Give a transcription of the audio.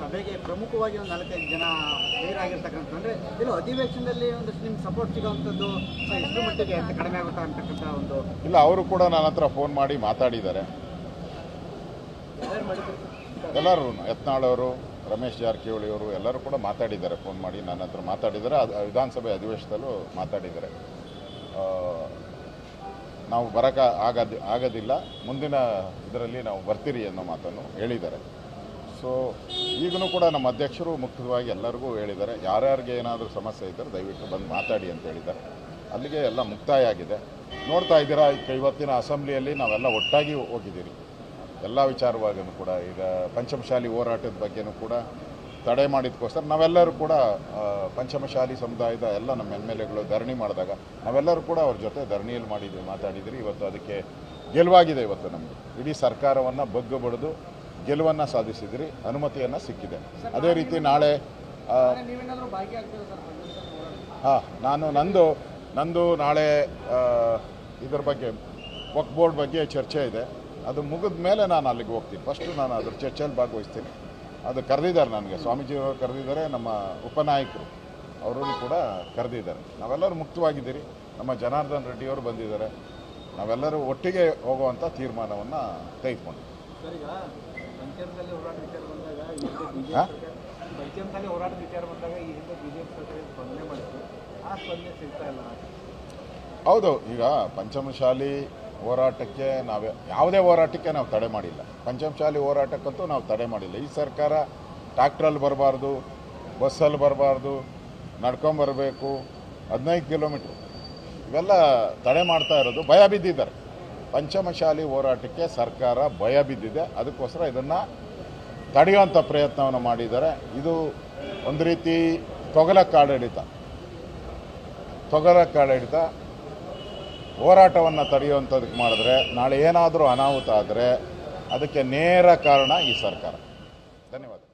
ಸಭೆಗೆ ಪ್ರಮುಖವಾಗಿ ಒಂದು ನಾಲ್ಕೈದು ಜನ ತಯಾರಾಗಿರ್ತಕ್ಕಂಥ ಅಂದರೆ ಇಲ್ಲ ಅಧಿವೇಶನದಲ್ಲಿ ಒಂದಷ್ಟು ನಿಮ್ಗೆ ಸಪೋರ್ಟ್ ಸಿಗೋವಂಥದ್ದು ಎಷ್ಟು ಮಟ್ಟಿಗೆ ಅಂತ ಕಡಿಮೆ ಆಗುತ್ತಾ ಅಂತಕ್ಕಂಥ ಒಂದು ಇಲ್ಲ, ಅವರು ಕೂಡ ನನ್ನ ಹತ್ರ ಫೋನ್ ಮಾಡಿ ಮಾತಾಡಿದ್ದಾರೆ. ಎಲ್ಲರೂ ಯತ್ನಾಳವರು ರಮೇಶ್ ಜಾರಕಿಹೊಳಿ ಅವರು ಎಲ್ಲರೂ ಕೂಡ ಮಾತಾಡಿದ್ದಾರೆ ಫೋನ್ ಮಾಡಿ ನನ್ನ ಹತ್ರ ಮಾತಾಡಿದ್ದಾರೆ. ಅದು, ವಿಧಾನಸಭೆ ಅಧಿವೇಶನದಲ್ಲೂ ಮಾತಾಡಿದ್ದಾರೆ. ನಾವು ಬರಕ ಆಗದ, ಆಗೋದಿಲ್ಲ, ಮುಂದಿನ ಇದರಲ್ಲಿ ನಾವು ಬರ್ತೀರಿ ಅನ್ನೋ ಮಾತನ್ನು ಹೇಳಿದ್ದಾರೆ. ಸೊ ಈಗಲೂ ಕೂಡ ನಮ್ಮ ಅಧ್ಯಕ್ಷರು ಮುಖ್ಯವಾಗಿ ಎಲ್ಲರಿಗೂ ಹೇಳಿದ್ದಾರೆ. ಯಾರ್ಯಾರಿಗೆ ಏನಾದರೂ ಸಮಸ್ಯೆ ಇದ್ದರೆ ದಯವಿಟ್ಟು ಬಂದು ಮಾತಾಡಿ ಅಂತ ಹೇಳಿದ್ದಾರೆ. ಅಲ್ಲಿಗೆ ಎಲ್ಲ ಮುಕ್ತಾಯ ಆಗಿದೆ. ನೋಡ್ತಾ ಇದ್ದೀರಾ ಇವತ್ತಿನ ಅಸೆಂಬ್ಲಿಯಲ್ಲಿ ನಾವೆಲ್ಲ ಒಟ್ಟಾಗಿ ಹೋಗಿದ್ದೀರಿ. ಎಲ್ಲ ವಿಚಾರವಾಗಿಯೂ ಕೂಡ, ಈಗ ಪಂಚಮಶಾಲಿ ಹೋರಾಟದ ಬಗ್ಗೆನೂ ಕೂಡ ತಡೆ ಮಾಡಿದಕ್ಕೋಸ್ಕರ ನಾವೆಲ್ಲರೂ ಕೂಡ ಪಂಚಮಶಾಲಿ ಸಮುದಾಯದ ಎಲ್ಲ ನಮ್ಮ ಎಂ ಎಲ್ ಎಗಳು ಧರಣಿ ಮಾಡಿದಾಗ ನಾವೆಲ್ಲರೂ ಕೂಡ ಅವ್ರ ಜೊತೆ ಧರಣಿಯಲ್ಲಿ ಮಾಡಿದ್ವಿ ಮಾತಾಡಿದ್ರಿ ಇವತ್ತು ಅದಕ್ಕೆ ಗೆಲುವಾಗಿದೆ ಇವತ್ತು ನಮಗೆ. ಇಡೀ ಸರ್ಕಾರವನ್ನು ಬಗ್ಗು ಬಡಿದು ಗೆಲುವನ್ನು ಸಾಧಿಸಿದ್ರಿ ಅನುಮತಿಯನ್ನು ಸಿಕ್ಕಿದೆ. ಅದೇ ರೀತಿ ನಾಳೆ ಹಾಂ ನಾನು ನಂದು ನಂದು ನಾಳೆ ಇದರ ಇದ್ರ ಬಗ್ಗೆ ವಕ್ ಬೋರ್ಡ್ ಬಗ್ಗೆ ಚರ್ಚೆ ಇದೆ. ಅದು ಮುಗಿದ ಮೇಲೆ ನಾನು ಅಲ್ಲಿಗೆ ಹೋಗ್ತೀನಿ. ಫಸ್ಟು ನಾನು ಅದ್ರ ಚರ್ಚೆಯಲ್ಲಿ ಭಾಗವಹಿಸ್ತೀನಿ. ಅದು ಕರೆದಿದ್ದಾರೆ ನನಗೆ. ಸ್ವಾಮೀಜಿಯವರು ಕರೆದಿದ್ದಾರೆ ನಮ್ಮ ಉಪನಾಯಕರು. ಅವರನ್ನು ಕೂಡ ಕರೆದಿದ್ದಾರೆ. ನಾವೆಲ್ಲರೂ ಮುಕ್ತವಾಗಿದ್ದೀರಿ. ನಮ್ಮ ಜನಾರ್ದನ್ ರೆಡ್ಡಿಯವರು ಬಂದಿದ್ದಾರೆ. ನಾವೆಲ್ಲರೂ ಒಟ್ಟಿಗೆ ಹೋಗುವಂಥ ತೀರ್ಮಾನವನ್ನು ತೆಗೆದುಕೊಂಡು ಹಿಂದೆ ಈಗ ಪಂಚಮಶಾಲಿ ಹೋರಾಟಕ್ಕೆ ನಾವೇ ಯಾವುದೇ ಹೋರಾಟಕ್ಕೆ ನಾವು ತಡೆ ಮಾಡಿಲ್ಲ. ಪಂಚಮಶಾಲಿ ಹೋರಾಟಕ್ಕಂತೂ ನಾವು ತಡೆ ಮಾಡಿಲ್ಲ. ಈ ಸರ್ಕಾರ ಟ್ಯಾಕ್ಟ್ರಲ್ಲಿ ಬರಬಾರ್ದು ಬಸ್ಸಲ್ಲಿ ಬರಬಾರ್ದು ನಡ್ಕೊಂಬರಬೇಕು ಹದಿನೈದು ಕಿಲೋಮೀಟ್ರ್. ಇವೆಲ್ಲ ತಡೆ ಮಾಡ್ತಾ ಇರೋದು ಭಯ ಬಿದ್ದಿದ್ದಾರೆ. ಪಂಚಮಶಾಲಿ ಹೋರಾಟಕ್ಕೆ ಸರ್ಕಾರ ಭಯ ಬಿದ್ದಿದೆ. ಅದಕ್ಕೋಸ್ಕರ ಇದನ್ನು ತಡೆಯುವಂಥ ಪ್ರಯತ್ನವನ್ನು ಮಾಡಿದ್ದಾರೆ. ಇದು ಒಂದು ರೀತಿ ತೊಗಲಕ್ಕಾಡಳಿತ ತೊಗಲಕ್ಕಾಡಳಿತ ಹೋರಾಟವನ್ನು ತಡೆಯುವಂಥದ್ದಕ್ಕೆ ಮಾಡಿದ್ರೆ, ನಾಳೆ ಏನಾದರೂ ಅನಾಹುತ ಆದರೆ, ಅದಕ್ಕೆ ನೇರ ಕಾರಣ ಈ ಸರ್ಕಾರ. ಧನ್ಯವಾದ.